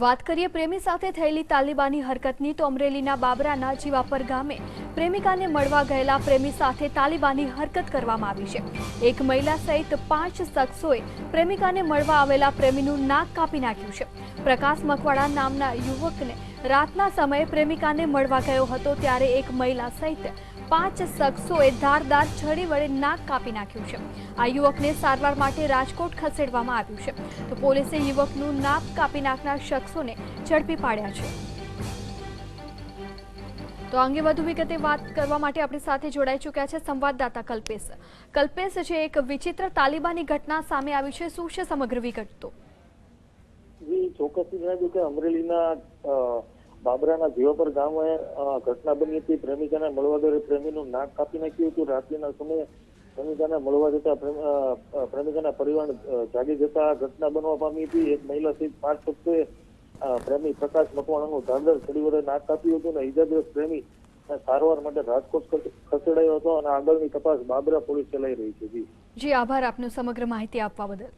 વાત કરીએ પ્રેમી સાથે થયેલી તાલિબાની હરકતની, તો અમરેલીના બાબરાના જીવાપર ગામે પ્રેમિકાને મળવા ગયેલા પ્રેમી સાથે તાલિબાની હરકત કરવામાં આવી છે. એક મહિલા સહિત પાંચ શખ્સોએ પ્રેમિકાને મળવા આવેલા પ્રેમીનું નાક કાપી નાખ્યું છે. પ્રકાશ મકવાડા નામના યુવકને રાતના સમયે પ્રેમિકાને મળવા ગયો હતો, ત્યારે એક મહિલા સહિત પાંચ શખ્સોએ ધારદાર છડી વડે નાક કાપી નાખ્યું છે. આ યુવકને સારવાર માટે રાજકોટ ખસેડવામાં આવ્યું છે. તો પોલીસે યુવકનું નાક કાપી નાખનાર શખ્સોને ઝડપી પાડ્યા છે. તો અંગે વધુ વિગતે વાત કરવા માટે આપણી સાથે જોડાઈ ચૂક્યા છે સંવાદદાતા કલ્પેશ. કલ્પેશ છે એક વિચિત્ર તાલિબાની ઘટના સામે આવી છે, શું છે સમગ્ર વિગત તો? ચોક્કસ અમરેલીના બાબરાના જીવાપર ગામે ઘટના બની હતી. પ્રેમિકાને મળવા દરે પ્રેમીનું નાક કાપી નાખ્યું હતું. રાત્રિના સમયે પ્રેમિકાને મળવા જતા પ્રેમિકાના પરિવાર જાગી જતા ઘટના બનવા પામી હતી. એક મહિલા સહિત પાંચ શખ્સોએ પ્રેમી પ્રકાશ મકવાણાનું ધાંધર છડી વડે નાક કાપ્યું હતું અને ઈજાગ્રસ્ત પ્રેમી સારવાર માટે રાજકોટ ખસેડાયો હતો અને આગળની તપાસ બાબરા પોલીસ ચલાવી રહી છે. જી, આભાર આપનો સમગ્ર માહિતી આપવા બદલ.